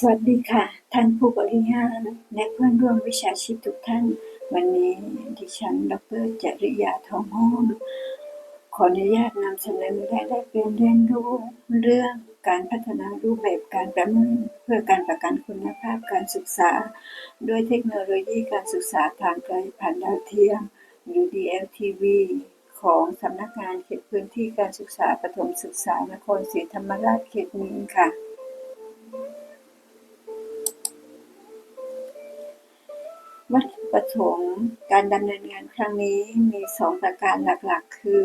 สวัสดีค่ะ ท่านผู้บริหารและเพื่อนร่วมวิชาชีพทุกท่าน วันนี้ดิฉัน ดรจริยาทองหอมขออนุญาตนำเสนอและแลกเปลี่ยนเรียนรู้เรื่องการพัฒนารูปแบบการประเมินเพื่อการประกันคุณภาพการศึกษา ด้วยเทคโนโลยีการศึกษาทางไกลผ่านดาวเทียมหรือ DLTV ของสำนักงานเขตพื้นที่การศึกษาประถมศึกษานครศรีธรรมราชเขตหนึ่งค่ะ ประสงการดำเนินงานครั้งนี้มี 2 ประการหลัก ๆ คือ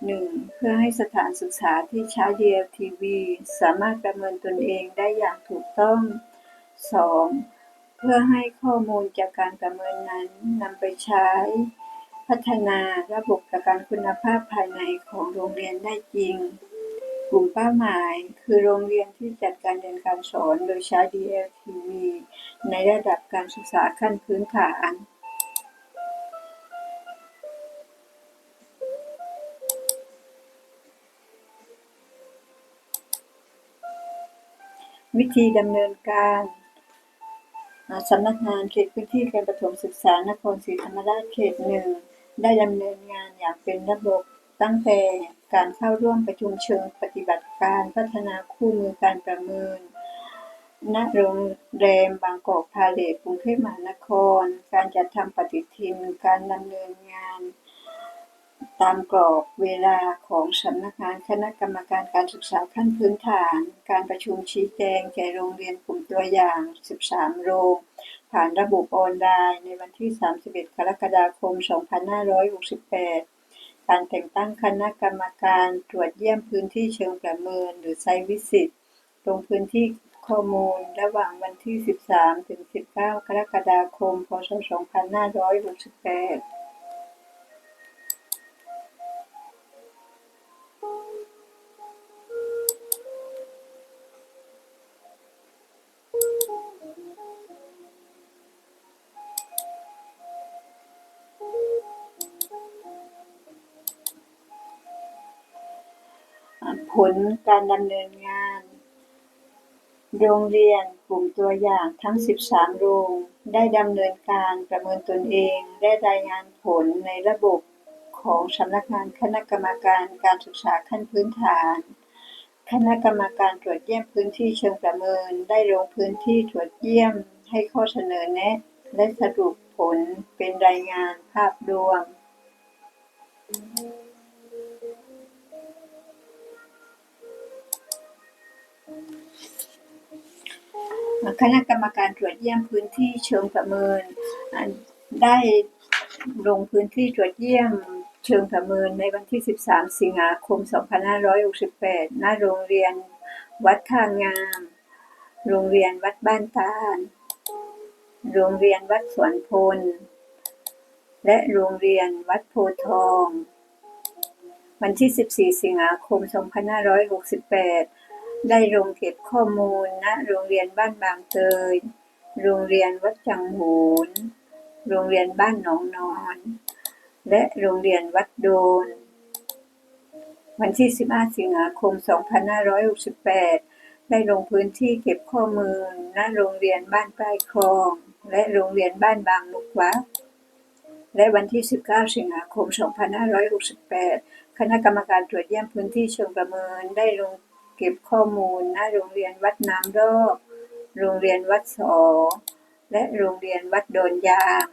1. เพื่อให้สถานศึกษาที่ใช้ DLTV สามารถประเมินตนเองได้อย่างถูกต้อง 2. เพื่อให้ข้อมูลจากการประเมินนั้นนำไปใช้ พัฒนาระบบประกันคุณภาพภายในของโรงเรียนได้จริง กลุ่มเป้าหมาย คือโรงเรียนที่จัดการเรียนการสอนโดยใช้ DLTV ในระดับการศึกษาขั้นพื้นฐานวิธีดำเนินการสำนักงานเขตพื้นที่การประถมศึกษานครศรีธรรมราชเขตหนึ่งได้ดำเนินงานอย่างเป็นระบบ ตั้งแต่การเข้าร่วมประชุมเชิงปฏิบัติการพัฒนาคู่มือการประเมิน ณ โรงแรมบางกอกพาเลทกรุงเทพมหานคร การจัดทำปฏิทิน การดำเนินงาน ตามกรอบเวลาของสำนักงานคณะกรรมการการศึกษาขั้นพื้นฐาน การประชุมชี้แจงแก่โรงเรียนกลุ่มตัวอย่าง 13 โรง ผ่านระบบออนไลน์ ในวันที่ 31 กรกฎาคม 2568 การแต่งตั้งคณะกรรมการตรวจเยี่ยมพื้นที่เชิงประเมิน หรือไซวิสิตลงพื้นที่ข้อมูลระหว่างวันที่ 13 ถึง 19 กรกฎาคม พศ 2568 ผลการดำเนินงาน โรงเรียนกลุ่มตัวอย่างทั้ง 13 โรง ได้ดำเนินการประเมินตนเอง และรายงานผลในระบบของสำนักงานคณะกรรมการการศึกษาขั้นพื้นฐาน คณะกรรมการตรวจเยี่ยมพื้นที่เชิงประเมิน ได้ลงพื้นที่ตรวจเยี่ยมให้ข้อเสนอแนะ และสรุปผลเป็นรายงานภาพรวม คณะกรรมการตรวจเยี่ยมพื้นที่เชิงประเมิน ได้ลงพื้นที่ตรวจเยี่ยมเชิงประเมินในวันที่ 13 สิงหาคม 2568 ณ โรงเรียนวัดท่างาม โรงเรียนวัดบ้านตาล โรงเรียนวัดสวนพล และโรงเรียนวัดโพทอง วันที่ 14 สิงหาคม 2568 ได้ลงเก็บข้อมูลณโรงเรียนบ้านบางเตย โรงเรียนวัดจังหูน โรงเรียนบ้านหนองนอน และโรงเรียนวัดโดน วันที่ 15 สิงหาคม 2568 ได้ลงพื้นที่เก็บข้อมูลณโรงเรียนบ้านใกล้คลอง และโรงเรียนบ้านบางนกวักและวันที่ 19 สิงหาคม 2568 คณะกรรมการตรวจเยี่ยมพื้นที่เชิงประเมินได้ลง เก็บข้อมูลณโรงเรียนวัดน้ำรอบ โรงเรียนวัดสอ และโรงเรียนวัดโดนยาง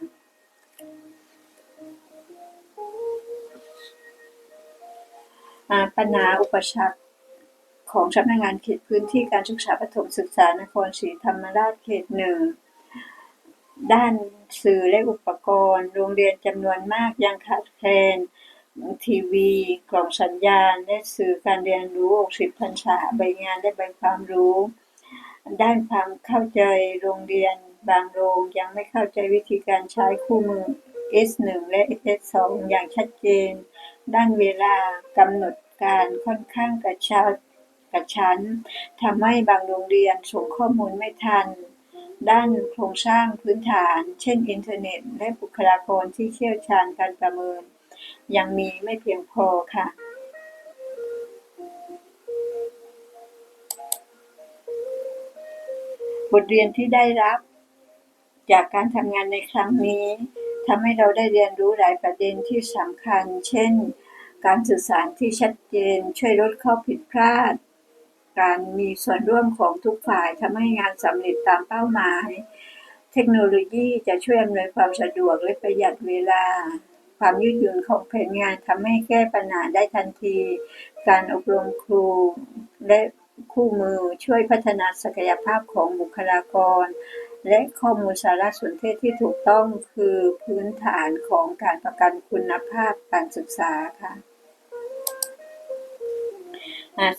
ปัญหาอุปสรรคของสำนักงานเขตพื้นที่การศึกษาประถมศึกษานครศรีธรรมราชเขตหนึ่งด้านสื่อและอุปกรณ์ โรงเรียนจำนวนมากยังขาดแคลน ทีวีกล่องสัญญาณและสื่อการเรียนรู้ 60พรรษาใบงานและใบความรู้ ด้านความเข้าใจโรงเรียนบางโรงยังไม่เข้าใจวิธีการใช้คู่มือ S1 และ S2 อย่างชัดเจน ด้านเวลากำหนดการค่อนข้างกระชับกระชั้นทำให้บางโรงเรียนส่งข้อมูลไม่ทัน ด้านโครงสร้างพื้นฐาน เช่น อินเทอร์เน็ต และบุคลากรที่เชี่ยวชาญการประเมิน ยังมีไม่เพียงพอค่ะบทเรียนที่ได้รับ จากการทำงานในครั้งนี้ทำให้เราได้เรียนรู้หลายประเด็นที่สำคัญ เช่น การสื่อสารที่ชัดเจน ช่วยลดข้อผิดพลาด การมีส่วนร่วมของทุกฝ่ายทำให้งานสำเร็จตามเป้าหมาย เทคโนโลยีจะช่วยอำนวยความสะดวกและประหยัดเวลา ความยืดหยุ่นของแผนงานทำให้แก้ปัญหาได้ทันที การอบรมครูและคู่มือช่วยพัฒนาศักยภาพของบุคลากร และข้อมูลสารสนเทศที่ถูกต้องคือพื้นฐานของการประกันคุณภาพการศึกษาค่ะ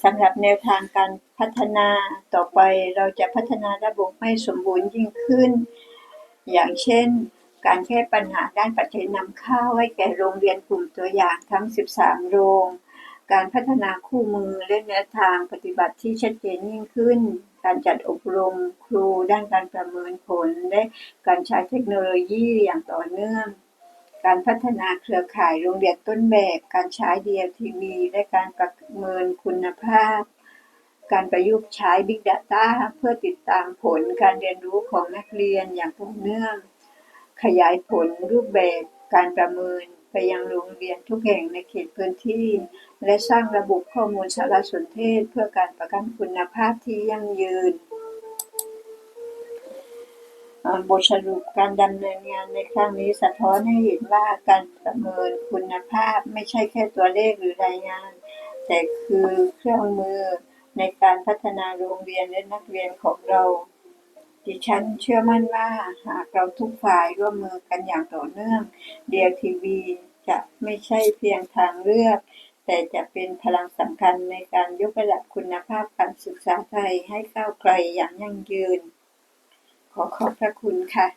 สำหรับแนวทางการพัฒนาต่อไปเราจะพัฒนาระบบให้สมบูรณ์ยิ่งขึ้น อย่างเช่น การแก้ปัญหาด้านปัจจัยนำเข้าให้แก่โรงเรียนกลุ่มตัวอย่างทั้ง 13 โรง การพัฒนาคู่มือและแนวทางปฏิบัติที่ชัดเจนยิ่งขึ้น การจัดอบรมครูด้านการประเมินผล และการใช้เทคโนโลยีอย่างต่อเนื่อง การพัฒนาเครือข่ายโรงเรียนต้นแบบ การใช้ DLTV และการประเมินคุณภาพการประยุกต์ใช้ Big Data เพื่อติดตามผลการเรียนรู้ของนักเรียนอย่างต่อเนื่อง ขยายผลรูปแบบการประเมินไปยังโรงเรียนทุกแห่งในเขตพื้นที่ และสร้างระบบข้อมูลสารสนเทศ เพื่อการประกันคุณภาพที่ยั่งยืนบทสรุปการดำเนินงานในครั้งนี้สะท้อนให้เห็นว่าการประเมินคุณภาพไม่ใช่แค่ตัวเลขหรือรายงาน แต่คือเครื่องมือในการพัฒนาโรงเรียนและนักเรียนของเรา ดิฉันเชื่อมั่นว่าหากเราทุกฝ่ายร่วมมือกันอย่างต่อเนื่อง เดลทีวีจะไม่ใช่เพียงทางเลือก แต่จะเป็นพลังสำคัญในการยกระดับคุณภาพการศึกษาไทยให้ก้าวไกลอย่างยั่งยืน ขอขอบพระคุณค่ะ